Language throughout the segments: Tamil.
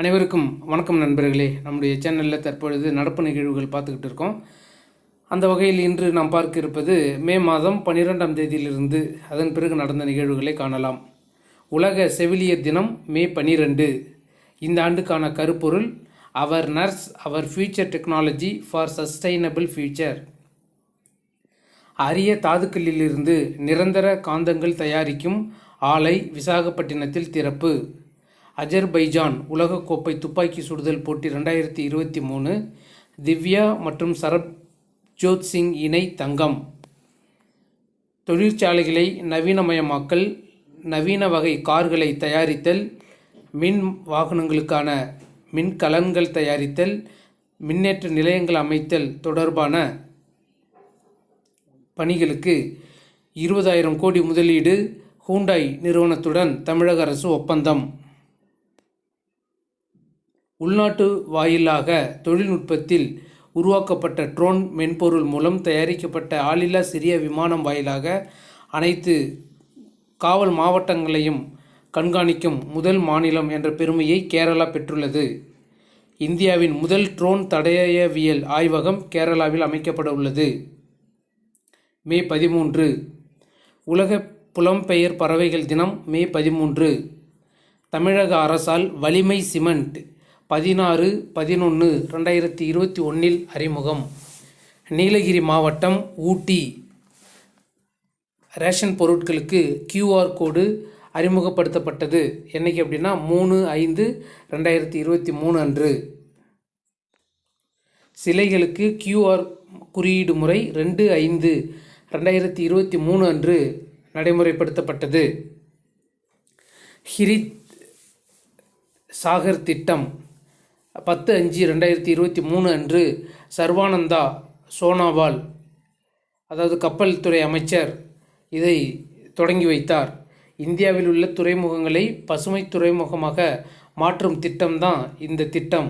அனைவருக்கும் வணக்கம் நண்பர்களே. நம்முடைய சேனலில் தற்பொழுது நடப்பு நிகழ்வுகள் பார்த்துக்கிட்டு இருக்கோம். அந்த வகையில் இன்று நாம் பார்க்க இருப்பது மே மாதம் பன்னிரெண்டாம் தேதியிலிருந்து அதன் பிறகு நடந்த நிகழ்வுகளை காணலாம். உலக செவிலியர் தினம் மே பனிரெண்டு. இந்த ஆண்டுக்கான கருப்பொருள் our nurse our future technology for sustainable future அரிய தாதுக்களிலிருந்து நிரந்தர காந்தங்கள் தயாரிக்கும் ஆலை விசாகப்பட்டினத்தில் திறப்பு. அஜர்பைஜான் உலகக்கோப்பை துப்பாக்கி சுடுதல் போட்டி ரெண்டாயிரத்தி இருபத்தி மூணு திவ்யா மற்றும் சரப்ஜோத் சிங் இணை தங்கம். தொழிற்சாலைகளை நவீனமயமாக்கல் நவீன வகை கார்களை தயாரித்தல் மின் வாகனங்களுக்கான மின்கலன்கள் தயாரித்தல் மின்னேற்ற நிலையங்கள் அமைத்தல் தொடர்பான பணிகளுக்கு இருபதாயிரம் கோடி முதலீடு ஹூண்டாய் நிறுவனத்துடன் தமிழக அரசு ஒப்பந்தம். உள்நாட்டு வாயிலாக தொழில்நுட்பத்தில் உருவாக்கப்பட்ட ட்ரோன் மென்பொருள் மூலம் தயாரிக்கப்பட்ட ஆளில்லா சிறிய விமானம் வாயிலாக அனைத்து காவல் மாவட்டங்களையும் கண்காணிக்கும் முதல் மாநிலம் என்ற பெருமையை கேரளா பெற்றுள்ளது. இந்தியாவின் முதல் ட்ரோன் தடயவியல் ஆய்வகம் கேரளாவில் அமைக்கப்பட உள்ளது. மே பதிமூன்று உலக புலம்பெயர் பறவைகள் தினம் மே பதிமூன்று. தமிழக அரசால் வலிமை சிமெண்ட் பதினாறு பதினொன்று ரெண்டாயிரத்தி இருபத்தி ஒன்றில் அறிமுகம். நீலகிரி மாவட்டம் ஊட்டி. ரேஷன் பொருட்களுக்கு கியூஆர் கோடு அறிமுகப்படுத்தப்பட்டது. என்னைக்கு அப்படின்னா மூணு ஐந்து ரெண்டாயிரத்தி இருபத்தி மூணு அன்று. சிலைகளுக்கு கியூஆர் குறியீடு முறை ரெண்டு ஐந்து ரெண்டாயிரத்தி இருபத்தி மூணு அன்று நடைமுறைப்படுத்தப்பட்டது. ஹிரித் சாகர் திட்டம். பத்து அஞ்சு ரெண்டாயிரத்தி இருபத்தி மூணு அன்று சர்வானந்தா சோனாவால் அதாவது கப்பல் துறை அமைச்சர் இதை தொடங்கி வைத்தார். இந்தியாவில் உள்ள துறைமுகங்களை பசுமை துறைமுகமாக மாற்றும் திட்டம்தான் இந்த திட்டம்.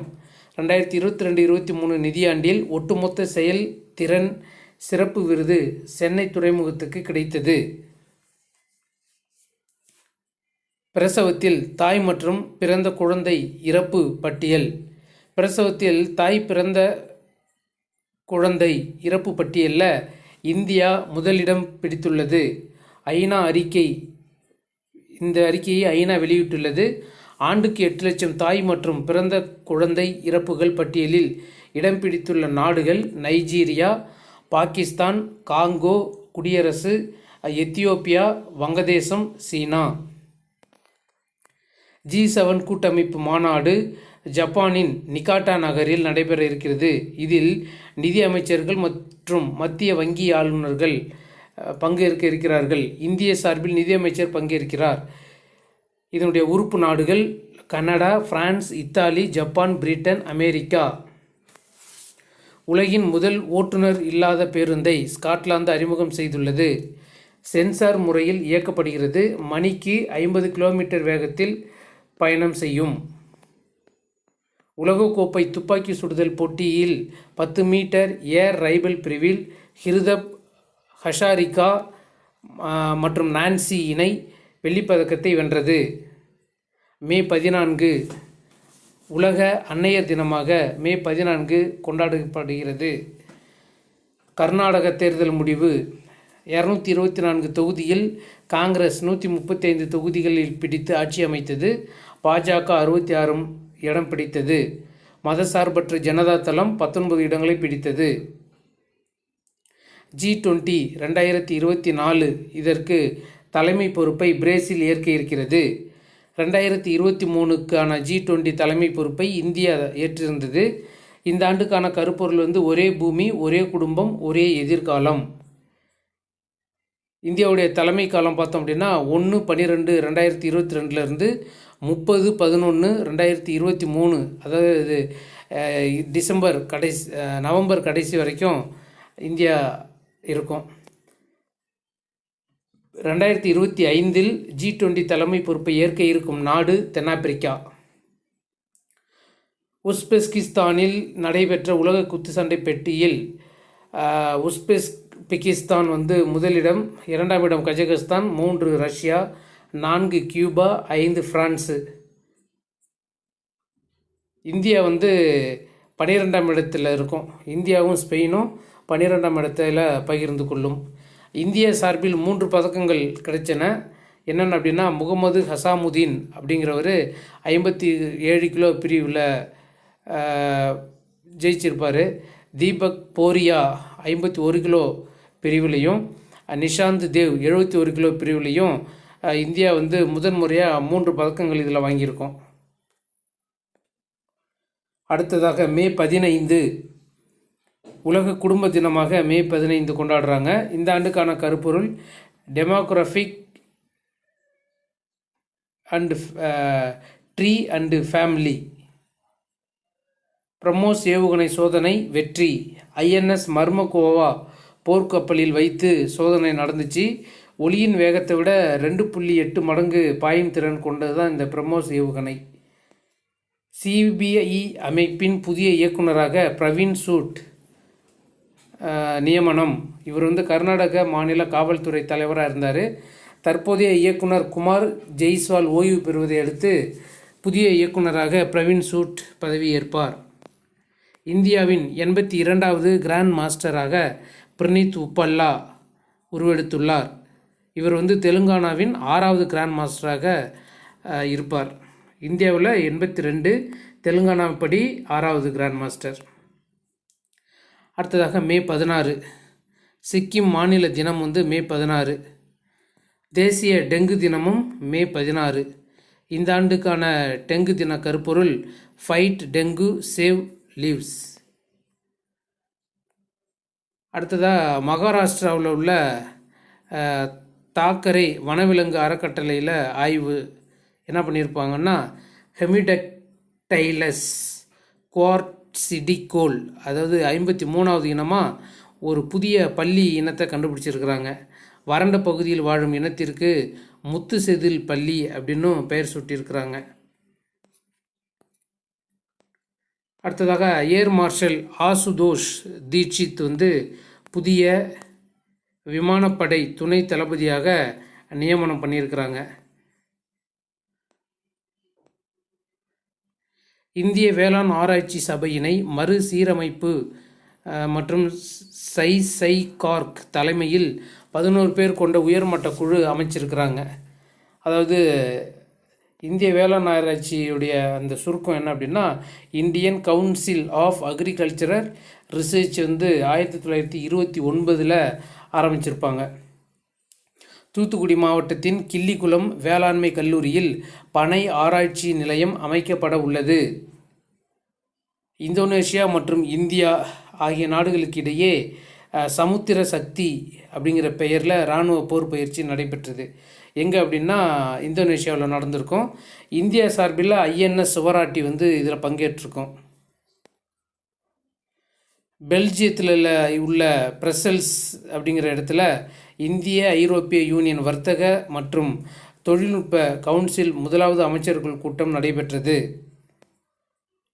ரெண்டாயிரத்தி இருபத்தி ரெண்டு இருபத்தி மூணு நிதியாண்டில் ஒட்டுமொத்த செயல் திறன் சிறப்பு விருது சென்னை துறைமுகத்துக்கு கிடைத்தது. பிரசவத்தில் தாய் மற்றும் பிறந்த குழந்தை இறப்பு பட்டியல். பிரசவத்தில் தாய் பிறந்த குழந்தை இறப்பு பட்டியலில் இந்தியா முதலிடம் பிடித்துள்ளது. ஐநா அறிக்கை இந்த அறிக்கையை ஐநா வெளியிட்டுள்ளது. ஆண்டுக்கு எட்டு லட்சம் தாய் மற்றும் பிறந்த குழந்தை இறப்புகள் பட்டியலில் இடம் பிடித்துள்ள நாடுகள் நைஜீரியா பாகிஸ்தான் காங்கோ குடியரசு எத்தியோப்பியா வங்கதேசம் சீனா. ஜி செவன் கூட்டமைப்பு மாநாடு ஜப்பானின் நிகாட்டா நகரில் நடைபெற இருக்கிறது. இதில் நிதி அமைச்சர்கள் மற்றும் மத்திய வங்கி ஆளுநர்கள் பங்கேற்க இருக்கிறார்கள். இந்திய சார்பில் நிதியமைச்சர் பங்கேற்கிறார். இதனுடைய உறுப்பு நாடுகள் Canada France Italy Japan Britain America. உலகின் முதல் ஓட்டுநர் இல்லாத பேருந்தை ஸ்காட்லாந்து அறிமுகம் செய்துள்ளது. சென்சார் முறையில் இயக்கப்படுகிறது. மணிக்கு ஐம்பது கிலோமீட்டர் வேகத்தில் பயணம் செய்யும். உலகக்கோப்பை துப்பாக்கி சுடுதல் போட்டியில் பத்து மீட்டர் ஏர் ரைபிள் பிரிவில் ஹிருதப் ஹஷாரிகா மற்றும் நான்சி இணை வெள்ளிப்பதக்கத்தை வென்றது. மே பதினான்கு உலக அன்னையர் தினமாக மே பதினான்கு கொண்டாடப்படுகிறது. கர்நாடக தேர்தல் முடிவு இரநூத்தி இருபத்தி நான்கு தொகுதியில் காங்கிரஸ் நூற்றி முப்பத்தி ஐந்து தொகுதிகளில் பிடித்து ஆட்சி அமைத்தது. பாஜக அறுபத்தி ஆறு இடம் பிடித்தது. மதசார்பற்ற ஜனதா தளம் பத்தொன்பது இடங்களை பிடித்தது. ஜி டுவெண்ட்டி ரெண்டாயிரத்தி இருபத்தி நாலு இதற்கு தலைமை பொறுப்பை பிரேசில் ஏற்க இருக்கிறது. ரெண்டாயிரத்தி இருபத்தி மூணுக்கான ஜி டுவெண்ட்டி தலைமை பொறுப்பை இந்தியா ஏற்றிருந்தது. இந்த ஆண்டுக்கான கருப்பொருள் வந்து ஒரே பூமி ஒரே குடும்பம் ஒரே எதிர்காலம். இந்தியாவுடைய தலைமை காலம் பார்த்தோம் அப்படின்னா ஒன்று பன்னிரெண்டு ரெண்டாயிரத்தி இருபத்தி ரெண்டுலேருந்து முப்பது பதினொன்று ரெண்டாயிரத்தி இருபத்தி மூணு அதாவது டிசம்பர் கடைசி நவம்பர் கடைசி வரைக்கும் இந்தியா இருக்கும். ரெண்டாயிரத்தி இருபத்தி ஐந்தில் ஜி டுவெண்ட்டி தலைமை பொறுப்பை ஏற்க இருக்கும் நாடு தென்னாப்பிரிக்கா. உஸ்பெஸ்கிஸ்தானில் நடைபெற்ற உலக குத்துச்சண்டை பெட்டியில் உஸ்பெஸ் உஸ்பெஸ்கிஸ்தான் வந்து முதலிடம் இரண்டாம் இடம் கஜகஸ்தான் மூன்று ரஷ்யா நான்கு கியூபா ஐந்து ஃப்ரான்ஸு இந்தியா வந்து பன்னிரெண்டாம் இடத்தில் இருக்கும். இந்தியாவும் ஸ்பெயினும் பன்னிரெண்டாம் இடத்துல பகிர்ந்து கொள்ளும். இந்திய சார்பில் மூன்று பதக்கங்கள் கிடைச்சன. என்னென்ன அப்படின்னா முகமது ஹசாமுதீன் அப்படிங்கிறவர் ஐம்பத்தி ஏழு கிலோ பிரிவில் ஜெயிச்சிருப்பார். தீபக் போரியா ஐம்பத்தி ஒரு கிலோ பிரிவுலையும் நிஷாந்த் தேவ் எழுபத்தி ஒரு கிலோ பிரிவுலையும் இந்தியா வந்து முதன் முறையாக மூன்று பதக்கங்கள் இதில் வாங்கியிருக்கோம். அடுத்ததாக மே பதினைந்து உலக குடும்ப தினமாக மே பதினைந்து கொண்டாடுறாங்க. இந்த ஆண்டுக்கான கருப்பொருள் demographic and tree and family BrahMos ஏவுகணை சோதனை வெற்றி ஐஎன்எஸ் மர்மகோவா போர்க்கப்பலில் வைத்து சோதனை நடந்துச்சு. ஒளியின் வேகத்தை விட ரெண்டு புள்ளி எட்டு மடங்கு பாயும் திறன் கொண்டது தான் இந்த பிரம்மோஸ் ஏவுகணை. சிபிஐ அமைப்பின் புதிய இயக்குனராக பிரவீன் சூட் நியமனம். இவர் வந்து கர்நாடக மாநில காவல்துறை தலைவராக இருந்தார். தற்போதைய இயக்குனர் குமார் ஜெய்ஸ்வால் ஓய்வு பெறுவதை அடுத்து புதிய இயக்குனராக பிரவீன் சூட் பதவியேற்பார். இந்தியாவின் எண்பத்தி இரண்டாவது கிராண்ட் மாஸ்டராக பிரனீத் உப்பல்லா உருவெடுத்துள்ளார். இவர் வந்து தெலுங்கானாவின் ஆறாவது கிராண்ட் மாஸ்டராக இருப்பார். இந்தியாவில் எண்பத்தி ரெண்டு தெலுங்கானாப்படி ஆறாவது கிராண்ட் மாஸ்டர் அடுத்ததாக மே பதினாறு சிக்கிம் மாநில தினம் வந்து மே பதினாறு தேசிய டெங்கு தினமும் மே பதினாறு. இந்த ஆண்டுக்கான டெங்கு தின கருப்பொருள் ஃபைட் டெங்கு சேவ் லீவ்ஸ். அடுத்ததாக மகாராஷ்டிராவில் உள்ள தாக்கரை வனவிலங்கு அறக்கட்டளையில் ஆய்வு என்ன பண்ணியிருப்பாங்கன்னா ஹெமிடெக்டைலஸ் குவார்ட்சிடிகோல் அதாவது ஐம்பத்தி மூணாவது இனமாக ஒரு புதிய பள்ளி இனத்தை கண்டுபிடிச்சிருக்கிறாங்க. வறண்ட பகுதியில் வாழும் இனத்திற்கு முத்து செதில் பள்ளி அப்படின்னும் பெயர் சூட்டியிருக்கிறாங்க. அடுத்ததாக ஏர் மார்ஷல் ஆசுதோஷ் தீட்சித் வந்து புதிய விமானப்படை துணை தளபதியாக நியமனம் பண்ணியிருக்கிறாங்க. இந்திய வேளாண் ஆராய்ச்சி சபையினை மறுசீரமைப்பு மற்றும் சை சை கார்க் தலைமையில் பதினோரு பேர் கொண்ட உயர்மட்ட குழு அமைச்சிருக்கிறாங்க. அதாவது இந்திய வேளாண் ஆராய்ச்சியுடைய அந்த சுருக்கம் என்ன அப்படின்னா Indian council of agricultural research வந்து ஆயிரத்தி தொள்ளாயிரத்தி இருபத்தி ஒன்பதில் ஆரம்பிச்சிருப்பாங்க. தூத்துக்குடி மாவட்டத்தின் கிள்ளிக்குளம் வேளாண்மை கல்லூரியில் பனை ஆராய்ச்சி நிலையம் அமைக்கப்பட உள்ளது. இந்தோனேஷியா மற்றும் இந்தியா ஆகிய நாடுகளுக்கு இடையே சமுத்திர சக்தி அப்படிங்கிற பெயரில் இராணுவ போர் பயிற்சி நடைபெற்றது. எங்கே அப்படின்னா இந்தோனேஷியாவில் நடந்திருக்கும். இந்தியா சார்பில் ஐஎன்எஸ் சுவராட்டி வந்து இதில் பங்கேற்றிருக்கோம். பெல்ஜியத்தில் உள்ள பிரசல்ஸ் அப்படிங்கிற இடத்துல இந்திய ஐரோப்பிய யூனியன் வர்த்தக மற்றும் தொழில்நுட்ப கவுன்சில் முதலாவது அமைச்சர்கள் கூட்டம் நடைபெற்றது.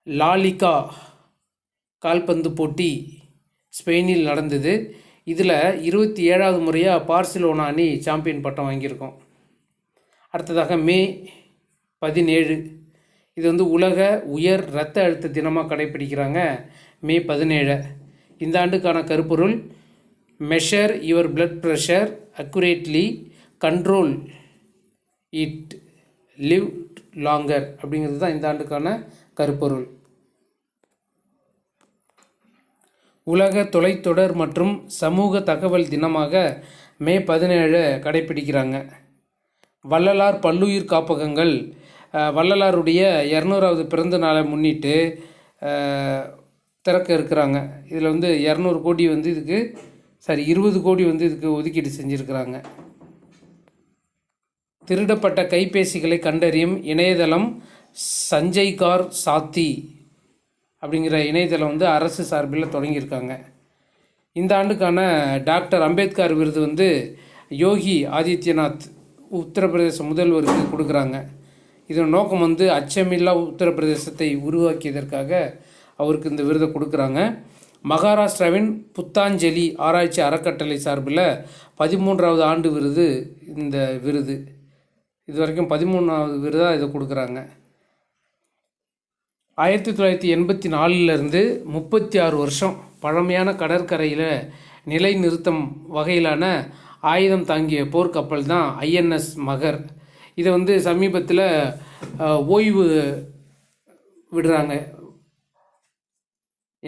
லாலிகா கால்பந்து போட்டி ஸ்பெயினில் நடந்தது. இதில் இருபத்தி ஏழாவது முறையாக பார்சிலோனா அணி சாம்பியன் பட்டம் வாங்கியிருக்கோம். அடுத்ததாக மே பதினேழு. இது வந்து உலக உயர் இரத்த அழுத்த தினமாக கடைப்பிடிக்கிறாங்க மே பதினேழு. இந்த ஆண்டுக்கான கருப்பொருள் measure your blood pressure accurately control it live longer அப்படிங்கிறது தான் இந்த ஆண்டுக்கான கருப்பொருள். உலக தொலைத்தொடர் மற்றும் சமூக தகவல் தினமாக மே பதினேழு கடைப்பிடிக்கிறாங்க வள்ளலார் பல்லுயிர் காப்பகங்கள் வள்ளலாருடைய இரநூறாவது பிறந்த நாளை முன்னிட்டு திறக்க இருக்கிறாங்க. இதில் வந்து இரநூறு கோடி வந்து இதுக்கு சாரி இருபது கோடி வந்து இதுக்கு ஒதுக்கீடு செஞ்சுருக்கிறாங்க. திருடப்பட்ட கைபேசிகளை கண்டறியும் இணையதளம் சஞ்சய் கார் சாத்தி அப்படிங்கிற இணையதளம் வந்து அரசு சார்பில் தொடங்கியிருக்காங்க. இந்த ஆண்டுக்கான டாக்டர் அம்பேத்கர் விருது வந்து யோகி ஆதித்யநாத் உத்தரப்பிரதேச முதல்வருக்கு கொடுக்குறாங்க. இதன் நோக்கம் வந்து அச்சமில்லா உத்தரப்பிரதேசத்தை உருவாக்கியதற்காக அவருக்கு இந்த விருதை கொடுக்குறாங்க. மகாராஷ்டிராவின் புத்தாஞ்சலி ஆராய்ச்சி அறக்கட்டளை சார்பில் பதிமூன்றாவது ஆண்டு விருது இந்த விருது. இது வரைக்கும் பதிமூணாவது விருதாக இதை கொடுக்குறாங்க. ஆயிரத்தி தொள்ளாயிரத்தி எண்பத்தி நாலுலேருந்து முப்பத்தி ஆறு வருஷம் பழமையான கடற்கரையில் நிலை நிறுத்தம் வகையிலான ஆயுதம் தாங்கிய போர்க்கப்பல் தான் ஐஎன்எஸ் மகர். இதை வந்து சமீபத்தில் ஓய்வு விடுறாங்க.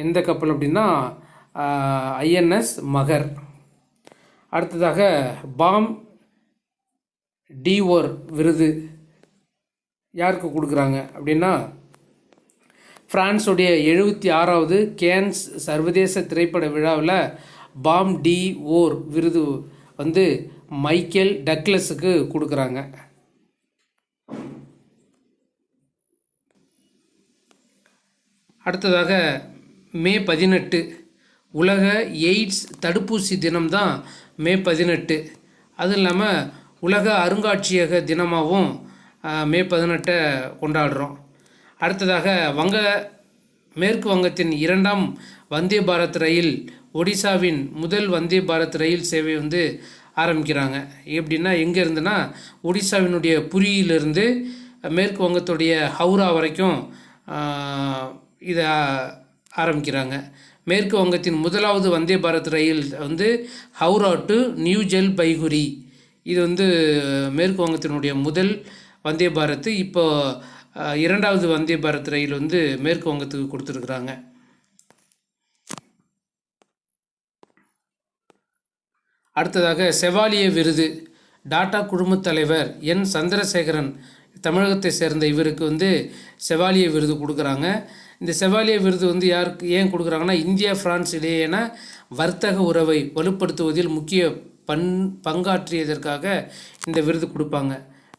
எந்த கப்பல் அப்படின்னா ஐஎன்எஸ் மகர். அடுத்ததாக பாம் டிஓர் விருது. யாருக்கு கொடுக்குறாங்க அப்படின்னா ஃப்ரான்ஸுடைய எழுபத்தி ஆறாவது கேன்ஸ் சர்வதேச திரைப்பட விழாவில் பாம் டி ஓர் விருது வந்து மைக்கேல் டக்லஸுக்கு கொடுக்குறாங்க. அடுத்ததாக மே பதினெட்டு. உலக எய்ட்ஸ் தடுப்பூசி தினம்தான் மே பதினெட்டு. அதுவும் இல்லாமல் உலக அருங்காட்சியக தினமாகவும் மே பதினெட்டை கொண்டாடுறோம். அடுத்ததாக வங்க மேற்கு வங்கத்தின் இரண்டாம் வந்தே பாரத் ரயில் ஒடிசாவின் முதல் வந்தே பாரத் ரயில் சேவை வந்து ஆரம்பிக்கிறாங்க. எப்படின்னா எங்கே இருந்துன்னா ஒடிசாவினுடைய புரியிலிருந்து மேற்கு வங்கத்துடைய ஹவுரா வரைக்கும் இதை ஆரம்பிக்கிறாங்க. மேற்கு வங்கத்தின் முதலாவது வந்தே பாரத் ரயில் வந்து ஹவுரா டு நியூ ஜல்பைகுரி. இது வந்து மேற்கு வங்கத்தினுடைய முதல் வந்தே பாரத். இப்போ இரண்டாவது வந்தே பாரத் ரயில் வந்து மேற்கு வங்கத்துக்கு கொடுத்துருக்குறாங்க. அடுத்ததாக செவாலிய விருது. டாடா குழுமத் தலைவர் என். சந்திரசேகரன் தமிழகத்தை சேர்ந்த இவருக்கு வந்து செவாலிய விருது கொடுக்குறாங்க. இந்த செவாலிய விருது வந்து யாருக்கு ஏன் கொடுக்குறாங்கன்னா இந்தியா பிரான்ஸ் இடையேன வர்த்தக உறவை வலுப்படுத்துவதில் முக்கிய பண் பங்காற்றியதற்காக இந்த விருது கொடுப்பாங்க.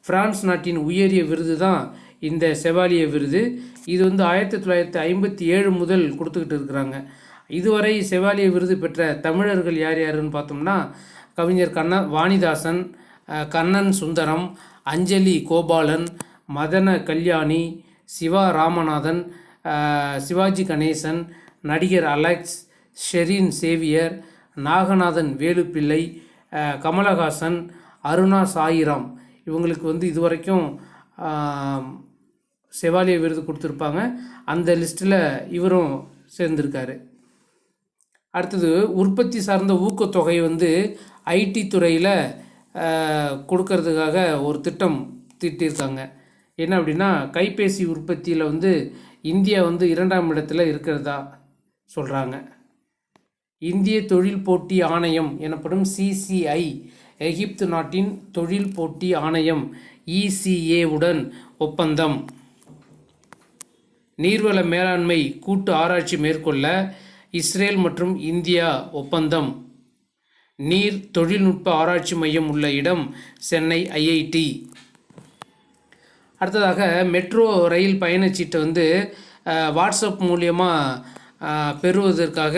பிரான்ஸ் நாட்டின் உயரிய விருது தான் இந்த செவாலிய விருது. இது வந்து ஆயிரத்தி தொள்ளாயிரத்தி ஐம்பத்தி ஏழு முதல் கொடுத்துக்கிட்டு இருக்கிறாங்க. இதுவரை செவாலிய விருது பெற்ற தமிழர்கள் யார் யாருன்னு பார்த்தோம்னா கவிஞர் கண்ண வாணிதாசன் கண்ணன் சுந்தரம் அஞ்சலி கோபாலன் மதன கல்யாணி சிவா ராமநாதன் சிவாஜி கணேசன் நடிகர் அலெக்ஸ் ஷெரீன் சேவியர் நாகநாதன் வேலுப்பிள்ளை கமலஹாசன் அருணா சாயிராம். இவங்களுக்கு வந்து இதுவரைக்கும் ஆம், செவாலிய விருது கொடுத்துருப்பாங்க. அந்த லிஸ்ட்டில் இவரும் சேர்ந்திருக்காரு. அடுத்தது உற்பத்தி சார்ந்த ஊக்கத்தொகை வந்து ஐடி துறையில் கொடுக்கறதுக்காக ஒரு திட்டம் தீட்டியிருக்காங்க என்ன அப்படின்னா கைபேசி உற்பத்தியில் வந்து இந்தியா வந்து இரண்டாம் இடத்துல இருக்கிறதா சொல்கிறாங்க இந்திய தொழில் போட்டி ஆணையம் எனப்படும் சிசிஐ எகிப்து நாட்டின் தொழில் போட்டி ஆணையம் இசிஏ உடன் ஒப்பந்தம். நீர்வள மேலாண்மை கூட்டு ஆராய்ச்சி மேற்கொள்ள இஸ்ரேல் மற்றும் இந்தியா ஒப்பந்தம். நீர் தொழில்நுட்ப ஆராய்ச்சி மையம் உள்ள இடம் சென்னை ஐஐடி. அடுத்ததாக மெட்ரோ ரயில் பயணச்சீட்டை வந்து வாட்ஸ்அப் மூலியமாக பெறுவதற்காக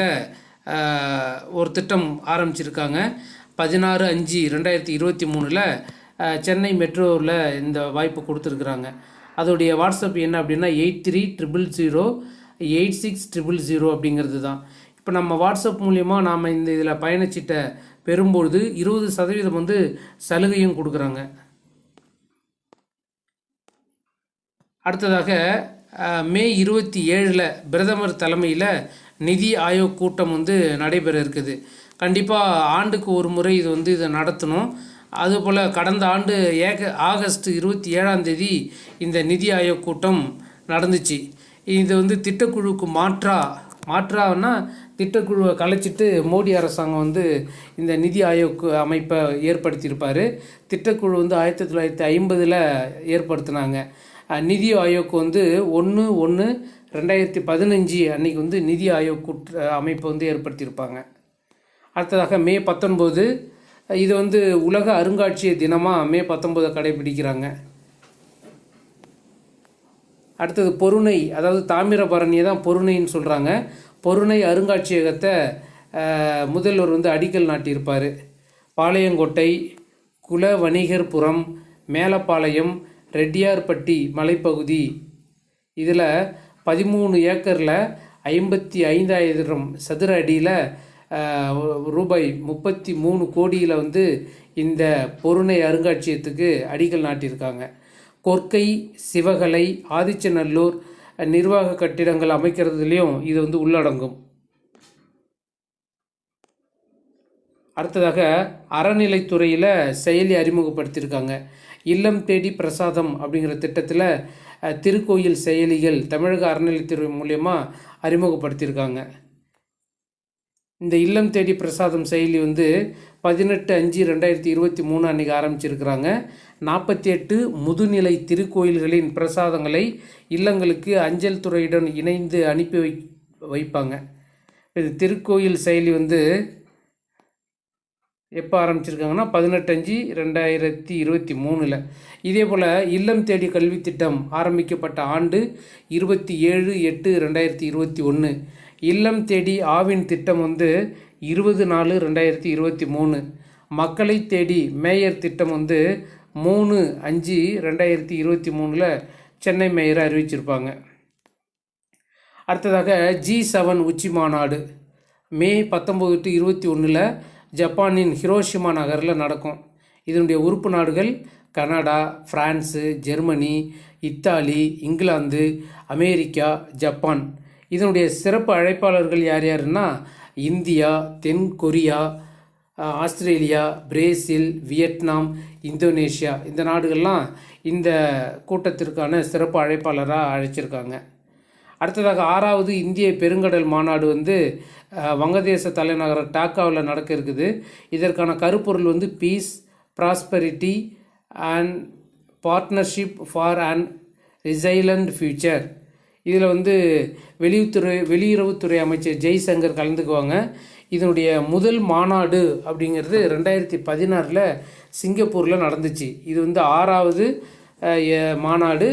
ஒரு திட்டம் ஆரம்பிச்சிருக்காங்க. பதினாறு அஞ்சு ரெண்டாயிரத்தி இருபத்தி மூணில் சென்னை மெட்ரோவில் இந்த வாய்ப்பு கொடுத்துருக்குறாங்க. அதோடைய வாட்ஸ்அப் என்ன அப்படின்னா eight three triple zero eight six triple zero அப்படிங்கிறது தான். இப்போ நம்ம வாட்ஸ்அப் மூலியமாக நாம் இந்த இதில் பயணச்சீட்டை பெறும்பொழுது இருபது சதவீதம் வந்து சலுகையும் கொடுக்குறாங்க. அடுத்ததாக மே இருபத்தி ஏழில் பிரதமர் தலைமையில் நிதி ஆயோக் கூட்டம் வந்து நடைபெற இருக்குது. கண்டிப்பாக ஆண்டுக்கு ஒரு முறை இது வந்து இதை நடத்தணும். அதுபோல் கடந்த ஆண்டு ஏக ஆகஸ்ட் இருபத்தி ஏழாம் தேதி இந்த நிதி ஆயோக் கூட்டம் நடந்துச்சு. இது வந்து திட்டக்குழுவுக்கு மாற்றா மாற்றான்னா திட்டக்குழுவை கலைச்சிட்டு மோடி அரசாங்கம் வந்து இந்த நிதி ஆயோக் அமைப்பை ஏற்படுத்தியிருப்பார். திட்டக்குழு வந்து ஆயிரத்தி தொள்ளாயிரத்தி ஐம்பதில் ஏற்படுத்தினாங்க. நிதி ஆயோக் வந்து ஒன்று ஒன்று ரெண்டாயிரத்தி பதினஞ்சு அன்னைக்கு வந்து நிதி ஆயோக் கூட்ட அமைப்பை வந்து ஏற்படுத்தியிருப்பாங்க. அடுத்ததாக மே பத்தொன்பது இது வந்து உலக அருங்காட்சியக தினமாக மே பத்தொன்பதை கடைபிடிக்கிறாங்க. அடுத்தது பொருணை அதாவது தாமிரபரணியை தான் பொருணைன்னு சொல்கிறாங்க பொருணை அருங்காட்சியகத்தை முதல்வர் வந்து அடிக்கல் நாட்டியிருப்பார். பாளையங்கோட்டை குல வணிகர்புரம் மேலப்பாளையம் ரெட்டியார்பட்டி மலைப்பகுதி. இதில் பதிமூணு ஏக்கரில் ஐம்பத்தி ஐந்தாயிரம் சதுர அடியில் ரூபாய் முப்பத்தி மூணு கோடியில் வந்து இந்த பொருணை அருங்காட்சியகத்துக்கு அடிக்கல் நாட்டியிருக்காங்க. கொற்கை சிவகலை ஆதிச்சநல்லூர் நிர்வாக கட்டிடங்கள் அமைக்கிறதுலேயும் இது வந்து உள்ளடங்கும். அடுத்ததாக அறநிலைத்துறையில் செயலி அறிமுகப்படுத்தியிருக்காங்க. இல்லம் தேடி பிரசாதம் அப்படிங்கிற திட்டத்தில் திருக்கோயில் செயலிகள் தமிழக அறநிலைத்துறை மூலயமா அறிமுகப்படுத்தியிருக்காங்க. இந்த இல்லம் தேடி பிரசாதம் செயலி வந்து பதினெட்டு அஞ்சு ரெண்டாயிரத்தி இருபத்தி மூணு அன்றைக்கி ஆரம்பிச்சிருக்கிறாங்க. நாற்பத்தி எட்டு முதுநிலை திருக்கோயில்களின் பிரசாதங்களை இல்லங்களுக்கு அஞ்சல் துறையுடன் இணைந்து அனுப்பி வை வைப்பாங்க. இது திருக்கோயில் செயலி வந்து எப்போ ஆரம்பிச்சிருக்காங்கன்னா பதினெட்டஞ்சு ரெண்டாயிரத்தி இருபத்தி மூணில். இதே போல் இல்லம் தேடி கல்வி திட்டம் ஆரம்பிக்கப்பட்ட ஆண்டு இருபத்தி ஏழு எட்டு ரெண்டாயிரத்தி இருபத்தி ஒன்று இல்லம் தேடி ஆவின் திட்டம் வந்து இருபது நாலு ரெண்டாயிரத்தி இருபத்தி மூணு. மக்களை தேடி மேயர் திட்டம் வந்து மூணு அஞ்சு ரெண்டாயிரத்தி இருபத்தி மூணில் சென்னை மேயரை அறிவிச்சிருப்பாங்க. அடுத்ததாக ஜி செவன் உச்சி மாநாடு மே பத்தொம்போது டு இருபத்தி ஒன்றில் ஜப்பானின் ஹிரோஷிமா நகரில் நடக்கும். இதனுடைய உறுப்பு நாடுகள் Canada France Germany Italy England America Japan. இதனுடைய சிறப்பு அழைப்பாளர்கள் யார் யாருன்னா இந்தியா தென் Korea Australia Brazil Vietnam Indonesia. இந்த நாடுகள்லாம் இந்த கூட்டத்திற்கான சிறப்பு அழைப்பாளராக அழைச்சிருக்காங்க. அடுத்ததாக ஆறாவது இந்திய பெருங்கடல் மாநாடு வந்து வங்கதேச தலைநகர் டாக்காவில் நடக்க இருக்குது. இதற்கான கருப்பொருள் வந்து peace prosperity and partnership for and resilient future இதில் வந்து வெளியுறவுத்துறை வெளியுறவுத்துறை அமைச்சர் ஜெய்சங்கர் கலந்துக்குவாங்க. இதனுடைய முதல் மாநாடு அப்படிங்கிறது ரெண்டாயிரத்தி பதினாறில் சிங்கப்பூரில் நடந்துச்சு. இது வந்து ஆறாவது மாநாடு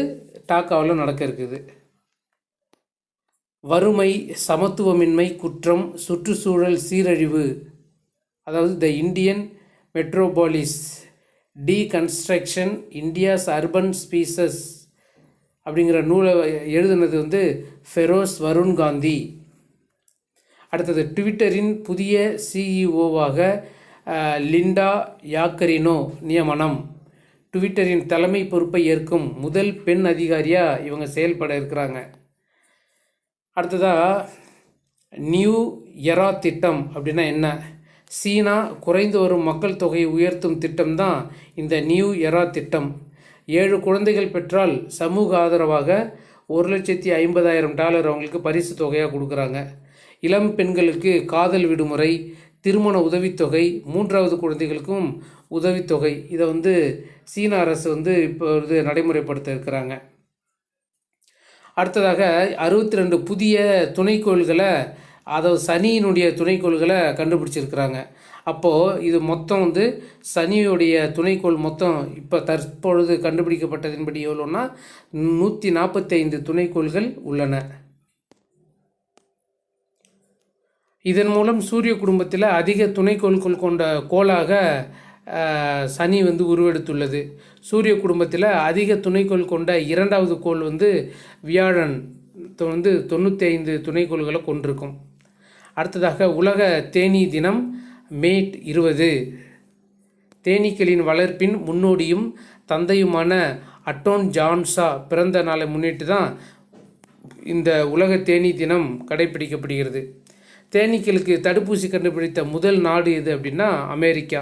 டாக்காவில் நடக்க இருக்குது. வறுமை சமத்துவமின்மை குற்றம் சுற்றுச்சூழல் சீரழிவு. அதாவது the Indian metropolis deconstruction India's urban spaces அப்படிங்கிற நூலை எழுதுனது வந்து ஃபெரோஸ் வருண் காந்தி அடுத்தது ட்விட்டரின் புதிய சிஇஓவாக லிண்டா யாக்கரினோ நியமனம். ட்விட்டரின் தலைமை பொறுப்பை ஏற்கும் முதல் பெண் அதிகாரியாக இவங்க செயல்பட இருக்கிறாங்க. அடுத்ததாக நியூ எரா திட்டம் அப்படின்னா என்ன? சீனா குறைந்து வரும் மக்கள் தொகையை உயர்த்தும் திட்டம் தான் இந்த நியூ எரா திட்டம். ஏழு குழந்தைகள் பெற்றால் சமூக ஆதரவாக ஒரு லட்சத்தி ஐம்பதாயிரம் டாலர் அவங்களுக்கு பரிசு தொகையாக கொடுக்குறாங்க. இளம் பெண்களுக்கு காதல் விடுமுறை திருமண உதவித்தொகை மூன்றாவது குழந்தைகளுக்கும் உதவித்தொகை. இதை வந்து சீன அரசு வந்து இப்போ வந்து நடைமுறைப்படுத்த இருக்கிறாங்க அடுத்ததாக அறுபத்தி ரெண்டு புதிய துணைக்கோள்களை அதாவது சனியினுடைய துணைக்கோள்களை கண்டுபிடிச்சிருக்கிறாங்க. அப்போது இது மொத்தம் வந்து சனியுடைய துணைக்கோள் மொத்தம் இப்போ தற்பொழுது கண்டுபிடிக்கப்பட்டதின்படி எவ்வளோன்னா நூற்றி நாற்பத்தைந்து துணைக்கோள்கள் உள்ளன. இதன் மூலம் சூரிய குடும்பத்தில் அதிக துணைக்கோள்கள் கொண்ட கோளாக சனி வந்து உருவெடுத்துள்ளது. சூரிய குடும்பத்தில் அதிக துணைக்கோள் கொண்ட இரண்டாவது கோள் வந்து வியாழன். வந்து தொண்ணூற்றி ஐந்து துணைக்கோள்களை கொண்டிருக்கும். அடுத்ததாக உலக தேனீ தினம் மே இருபது. தேனீக்களின் வளர்ப்பின் முன்னோடியும் தந்தையுமான அட்டோன் ஜான்ஸா பிறந்த நாளை முன்னிட்டு தான் இந்த உலக தேனீ தினம் கடைபிடிக்கப்படுகிறது தேனீக்களுக்கு தடுப்பூசி கண்டுபிடித்த முதல் நாடு எது அப்படின்னா அமெரிக்கா.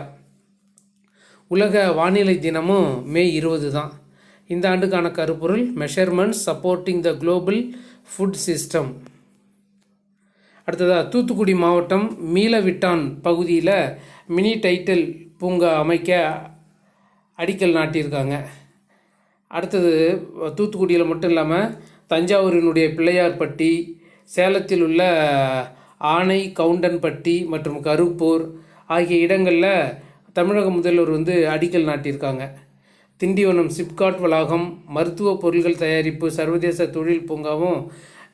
உலக வானிலை தினமும் மே இருபது தான். இந்த ஆண்டுக்கான கருப்பொருள் measurements supporting the global food system அடுத்ததாக தூத்துக்குடி மாவட்டம் மீளவிட்டான் பகுதியில் மினி டைட்டில் பூங்கா அமைக்க அடிக்கல் நாட்டியிருக்காங்க. அடுத்தது தூத்துக்குடியில் மட்டும் இல்லாமல் தஞ்சாவூரினுடைய பிள்ளையார்பட்டி சேலத்தில் உள்ள ஆனை கவுண்டன்பட்டி மற்றும் கருப்பூர் ஆகிய இடங்களில் தமிழக முதல்வர் வந்து அடிக்கல் நாட்டியிருக்காங்க. திண்டிவனம் சிப்காட் வளாகம் மருத்துவ பொருட்கள் தயாரிப்பு சர்வதேச தொழில் பூங்காவும்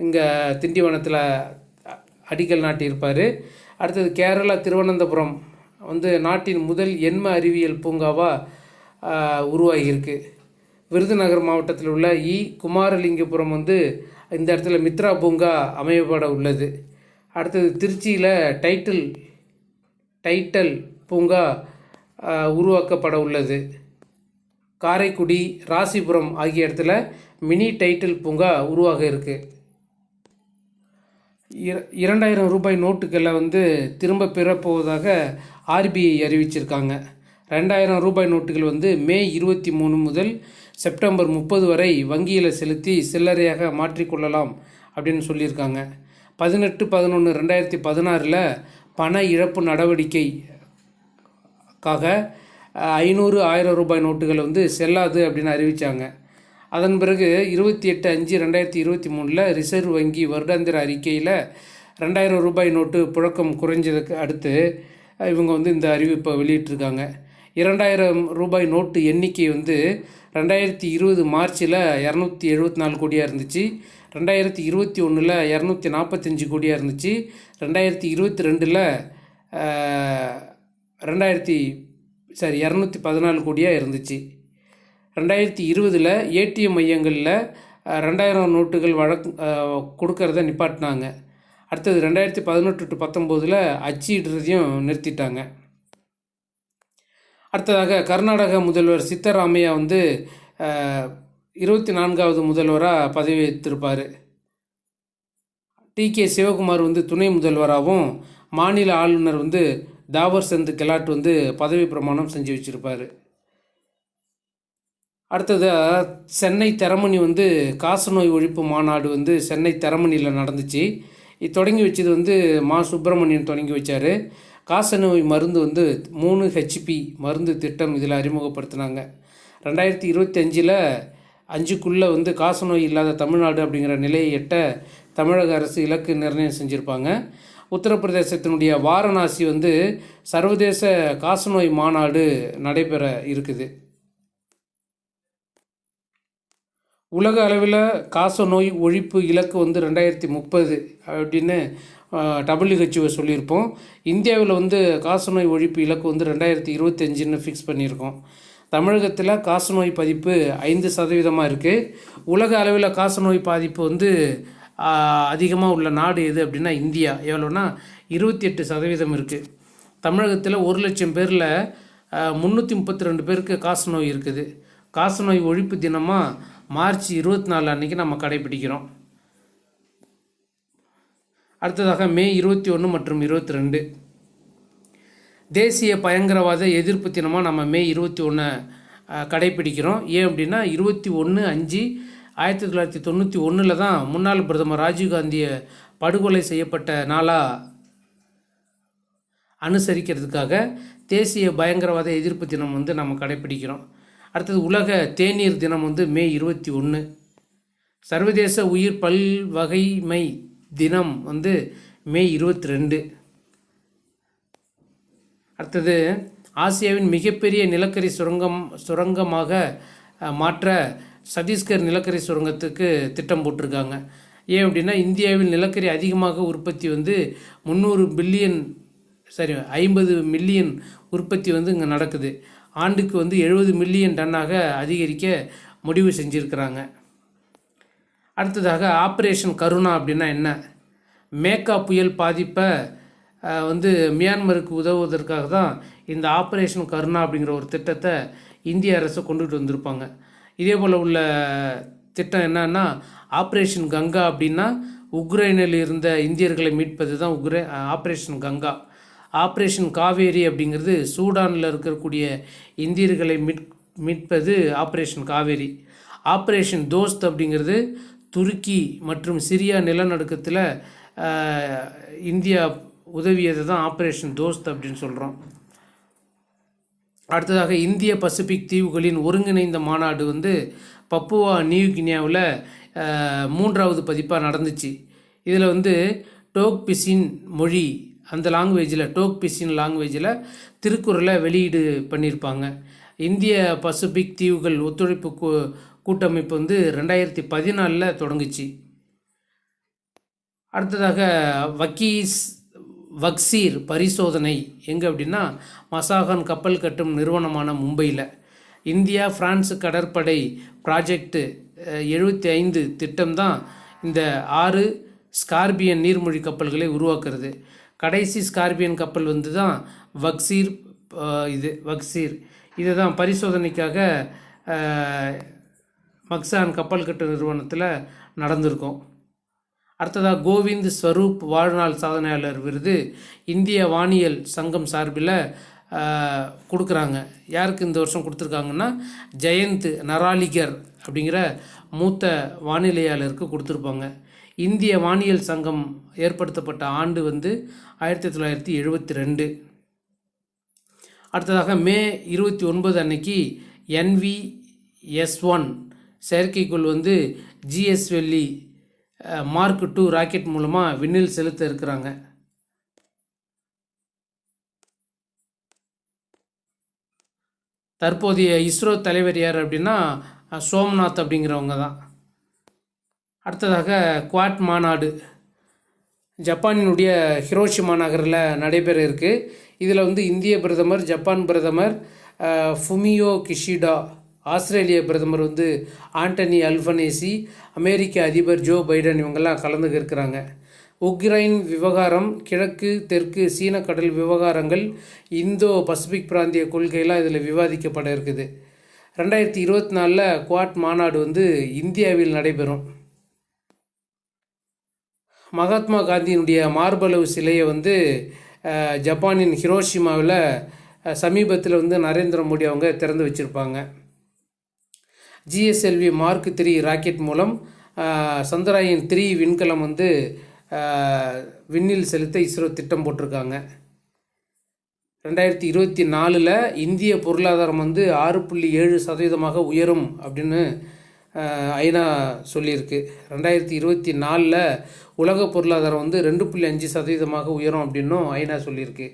இங்கே திண்டிவனத்தில் அடிக்கல் நாட்டியிருப்பார். அடுத்தது கேரளா திருவனந்தபுரம் வந்து நாட்டின் முதல் எண்ம அறிவியல் பூங்காவாக உருவாகியிருக்கு. விருதுநகர் மாவட்டத்தில் உள்ள இ. குமாரலிங்கபுரம் வந்து இந்த இடத்துல மித்ரா பூங்கா அமையப்பட உள்ளது. அடுத்தது திருச்சியில் டைட்டில் டைட்டல் பூங்கா உருவாக்கப்பட உள்ளது. காரைக்குடி ராசிபுரம் ஆகிய இடத்துல மினி டைட்டில் பூங்கா உருவாக இருக்குது இர- இரண்டாயிரம் ரூபாய் நோட்டுகளை வந்து திரும்ப பெறப்போவதாக ஆர்பிஐ அறிவிச்சிருக்காங்க. ரெண்டாயிரம் ரூபாய் நோட்டுகள் வந்து மே இருபத்தி மூணு முதல் செப்டம்பர் முப்பது வரை வங்கியில் செலுத்தி சில்லறையாக மாற்றிக்கொள்ளலாம் அப்படின்னு சொல்லியிருக்காங்க. பதினெட்டு பதினொன்று ரெண்டாயிரத்தி பதினாறில் பண இழப்பு நடவடிக்கை காக ஐநூறு ஆயிரம் ரூபாய் நோட்டுகள் வந்து செல்லாது அப்படின்னு அறிவித்தாங்க அதன் பிறகு இருபத்தி எட்டு அஞ்சு ரெண்டாயிரத்தி இருபத்தி மூணில் ரிசர்வ் வங்கி வருடாந்திர அறிக்கையில் ரெண்டாயிரம் ரூபாய் நோட்டு புழக்கம் குறைஞ்சதுக்கு அடுத்து இவங்க வந்து இந்த அறிவிப்பை வெளியிட்டிருக்காங்க. இரண்டாயிரம் ரூபாய் நோட்டு எண்ணிக்கை வந்து ரெண்டாயிரத்தி இருபது மார்ச்சில் இரநூத்தி எழுபத்தி நாலு கோடியாக இருந்துச்சு. ரெண்டாயிரத்தி இருபத்தி ஒன்றில் இரநூத்தி நாற்பத்தஞ்சு கோடியாக இருந்துச்சு. ரெண்டாயிரத்தி இருபத்தி ரெண்டில் ரெண்டாயிரத்தி சாரி இரநூத்தி பதினாலு கோடியாக இருந்துச்சு. ரெண்டாயிரத்தி இருபதில் ஏடிஎம் மையங்களில் ரெண்டாயிரம் நோட்டுகள் வழக்கு கொடுக்கறத நிப்பாட்டினாங்க. அடுத்தது ரெண்டாயிரத்தி பதினெட்டு டு பத்தொம்போதில் அச்சிடுறதையும் நிறுத்திட்டாங்க. அடுத்ததாக கர்நாடக முதல்வர் சித்தராமையா வந்து இருபத்தி நான்காவது முதல்வராக பதவி ஏற்றிருப்பார் டி கே சிவகுமார் வந்து துணை முதல்வராகவும் மாநில ஆளுநர் வந்து தாவர் சந்த் கெலாட் வந்து பதவி பிரமாணம் செஞ்சு வச்சுருப்பார். அடுத்தது சென்னை தரமணி வந்து காசநோய் ஒழிப்பு மாநாடு வந்து சென்னை தரமணியில் நடந்துச்சு. இது தொடங்கி வச்சது வந்து மா சுப்பிரமணியன் தொடங்கி வச்சார். காசநோய் மருந்து வந்து மூணு ஹெச்பி மருந்து திட்டம் இதில் அறிமுகப்படுத்தினாங்க. ரெண்டாயிரத்தி இருபத்தி அஞ்சில் அஞ்சுக்குள்ளே வந்து காசநோய் இல்லாத தமிழ்நாடு அப்படிங்கிற நிலையை எட்ட தமிழக அரசு இலக்கு நிர்ணயம் செஞ்சுருப்பாங்க. உத்தரப்பிரதேசத்தினுடைய வாரணாசி வந்து சர்வதேச காசநோய் மாநாடு நடைபெற இருக்குது. உலக அளவில் காசநோய் ஒழிப்பு இலக்கு வந்து ரெண்டாயிரத்தி முப்பது அப்படின்னு டபிள்யூஹெச்ஓ சொல்லியிருப்போம். இந்தியாவில் வந்து காசநோய் ஒழிப்பு இலக்கு வந்து ரெண்டாயிரத்தி இருபத்தஞ்சுன்னு ஃபிக்ஸ் பண்ணியிருக்கோம். தமிழகத்தில் காசநோய் பதிப்பு ஐந்து சதவீதமாக இருக்குது உலக அளவில் காசநோய் பாதிப்பு வந்து அதிகமாக உள்ள நாடு எது அப்படின்னா இந்தியா. எவ்வளோன்னா இருபத்தி எட்டு சதவீதம் இருக்குது தமிழகத்தில் ஒரு லட்சம் பேரில் முந்நூற்றி முப்பத்தி ரெண்டு பேருக்கு காசநோய் இருக்குது. காசநோய் ஒழிப்பு தினமாக மார்ச் இருபத்தி நாலு அன்னைக்கு நம்ம கடைபிடிக்கிறோம். அடுத்ததாக மே இருபத்தி ஒன்று மற்றும் இருபத்தி ரெண்டு. தேசிய பயங்கரவாத எதிர்ப்பு தினமாக நம்ம மே இருபத்தி ஒன்று கடைபிடிக்கிறோம். ஏன் அப்படின்னா இருபத்தி ஒன்று அஞ்சு ஆயிரத்தி தொள்ளாயிரத்தி தொண்ணூற்றி ஒன்றில் தான் முன்னாள் பிரதமர் ராஜீவ்காந்தியை படுகொலை செய்யப்பட்ட நாளாக அனுசரிக்கிறதுக்காக தேசிய பயங்கரவாத எதிர்ப்பு தினம் வந்து நம்ம கடைப்பிடிக்கிறோம். அடுத்தது உலக தேநீர் தினம் வந்து மே இருபத்தி ஒன்று சர்வதேச உயிர் பல்வகைமை தினம் வந்து மே இருபத்தி ரெண்டு. அடுத்தது ஆசியாவின் மிகப்பெரிய நிலக்கரி சுரங்கம் சுரங்கமாக மாற்ற சத்தீஸ்கர் நிலக்கரி சுரங்கத்துக்கு திட்டம் போட்டிருக்காங்க. ஏன் அப்படின்னா இந்தியாவில் நிலக்கரி அதிகமாக உற்பத்தி வந்து முந்நூறு பில்லியன் சரி ஐம்பது மில்லியன் உற்பத்தி வந்து இங்கே நடக்குது. ஆண்டுக்கு வந்து எழுபது மில்லியன் டன்னாக அதிகரிக்க முடிவு செஞ்சுருக்கிறாங்க. அடுத்ததாக ஆப்ரேஷன் கருணா அப்படின்னா என்ன? மேக்கா புயல் பாதிப்பை வந்து மியான்மருக்கு உதவுவதற்காக தான் இந்த ஆப்ரேஷன் கருணா அப்படிங்கிற ஒரு திட்டத்தை இந்திய அரசு கொண்டுகிட்டு வந்திருப்பாங்க. இதே போல் உள்ள திட்டம் என்னன்னா ஆப்ரேஷன் கங்கா அப்படின்னா உக்ரைனில் இருந்த இந்தியர்களை மீட்பது தான் Ukraine operation Ganga operation Kaveri அப்படிங்கிறது சூடானில் இருக்கக்கூடிய இந்தியர்களை மீட் மீட்பது ஆப்ரேஷன் காவேரி ஆப்ரேஷன் தோஸ்த் அப்படிங்கிறது துருக்கி மற்றும் சிரியா நிலநடுக்கத்தில் இந்தியா உதவியது தான் ஆப்ரேஷன் தோஸ்த் அப்படின்னு சொல்கிறோம் அடுத்ததாக இந்திய பசிபிக் தீவுகளின் ஒருங்கிணைந்த மாநாடு வந்து பப்புவா நியூ கினியாவில் மூன்றாவது பதிப்பாக நடந்துச்சு. இதில் வந்து டோக் பிசின் மொழி அந்த லாங்குவேஜில் டோக் பிசின் லாங்குவேஜில் திருக்குறளை வெளியீடு பண்ணியிருப்பாங்க இந்திய பசிபிக் தீவுகள் ஒத்துழைப்பு கூ கூட்டமைப்பு வந்து ரெண்டாயிரத்தி பதினாலில் தொடங்குச்சு. அடுத்ததாக வக்கீஸ் வக்சீர் பரிசோதனை. எங்கே அப்படின்னா மசாகான் கப்பல் கட்டும் நிறுவனமான மும்பையில். இந்தியா பிரான்ஸ் கடற்படை ப்ராஜெக்டு எழுபத்தி ஐந்து திட்டம் தான் இந்த ஆறு ஸ்கார்பியன் நீர்மூழ்கி கப்பல்களை உருவாக்குறது. கடைசி ஸ்கார்பியன் கப்பல் வந்து தான் வக்சீர் இது வக்சீர். இதை தான் பரிசோதனைக்காக மக்சான் கப்பல் கட்டு நிறுவனத்தில் நடந்திருக்கும். அடுத்ததாக கோவிந்த் ஸ்வரூப் வாழ்நாள் சாதனையாளர் விருது இந்திய வானியல் சங்கம் சார்பில் கொடுக்குறாங்க. யாருக்கு இந்த வருஷம் கொடுத்துருக்காங்கன்னா ஜெயந்த் நராலிகர் அப்படிங்கிற மூத்த வானிலையாளருக்கு கொடுத்துருப்பாங்க. இந்திய வானியல் சங்கம் ஏற்படுத்தப்பட்ட ஆண்டு வந்து ஆயிரத்தி தொள்ளாயிரத்தி எழுபத்தி ரெண்டு. அடுத்ததாக மே இருபத்தி ஒன்பது அன்னைக்கு என்வி எஸ் ஒன் செயற்கைக்கோள் வந்து ஜிஎஸ்வெல்லி மார்க் டூ ராக்கெட் மூலமாக விண்ணில் செலுத்த இருக்கிறாங்க. தற்போதைய இஸ்ரோ தலைவர் யார் அப்படின்னா சோம்நாத் அப்படிங்கிறவங்க தான். அடுத்ததாக குவாட் மாநாடு. ஜப்பானினுடைய ஹிரோஷிமா நகரில் நடைபெற இருக்குது இதில் வந்து இந்திய பிரதமர் ஜப்பான் பிரதமர் ஃபுமியோ கிஷிடா ஆஸ்திரேலிய பிரதமர் வந்து ஆண்டனி அல்பனேசி அமெரிக்க அதிபர் ஜோ பைடன் இவங்கெல்லாம் கலந்து இருக்கிறாங்க உக்ரைன் விவகாரம் கிழக்கு தெற்கு சீன கடல் விவகாரங்கள் இந்தோ பசிபிக் பிராந்திய கொள்கையெல்லாம் இதில் விவாதிக்கப்பட இருக்குது. ரெண்டாயிரத்தி இருபத்தி நாலில் குவாட் மாநாடு வந்து இந்தியாவில் நடைபெறும். மகாத்மா காந்தியினுடைய மார்பளவு சிலையை வந்து ஜப்பானின் ஹிரோஷிமாவில் சமீபத்தில் வந்து நரேந்திர மோடி அவங்க திறந்து வச்சுருப்பாங்க. ஜிஎஸ்எல்வி மார்க் த்ரீ ராக்கெட் மூலம் சந்திராயன் த்ரீ விண்கலம் வந்து விண்ணில் செலுத்த இஸ்ரோ திட்டம் போட்டிருக்காங்க. ரெண்டாயிரத்தி இருபத்தி நாலில் இந்திய பொருளாதாரம் வந்து ஆறு புள்ளி ஏழு சதவீதமாக உயரும் அப்படின்னு ஐநா சொல்லியிருக்கு. ரெண்டாயிரத்தி இருபத்தி நாலில் உலக பொருளாதாரம் வந்து ரெண்டு புள்ளி அஞ்சு சதவீதமாக உயரும் அப்படின்னும் ஐநா சொல்லியிருக்கு.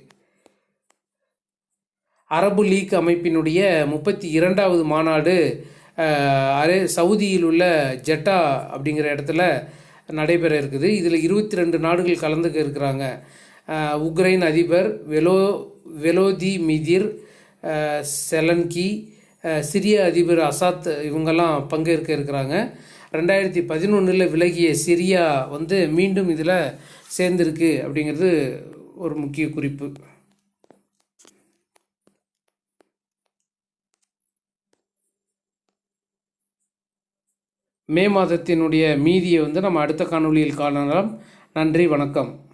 அரபு லீக் அமைப்பினுடைய முப்பத்தி இரண்டாவது மாநாடு அரே சவுதியில் உள்ள ஜெட்டா அப்படிங்கிற இடத்துல நடைபெற இருக்குது. இதில் இருபத்தி ரெண்டு நாடுகள் கலந்துக்க இருக்கிறாங்க. உக்ரைன் அதிபர் வெலோ வெலோதி மிதிர் செலன்கி சிரிய அதிபர் அசாத் இவங்கெல்லாம் பங்கேற்க இருக்கிறாங்க. ரெண்டாயிரத்தி பதினொன்றில் விலகிய சிரியா வந்து மீண்டும் இதில் சேர்ந்திருக்கு அப்படிங்கிறது ஒரு முக்கிய குறிப்பு. மே மாதத்தினுடைய மீதியை வந்து நம்ம அடுத்த காணொளியில் காணலாம். நன்றி வணக்கம்.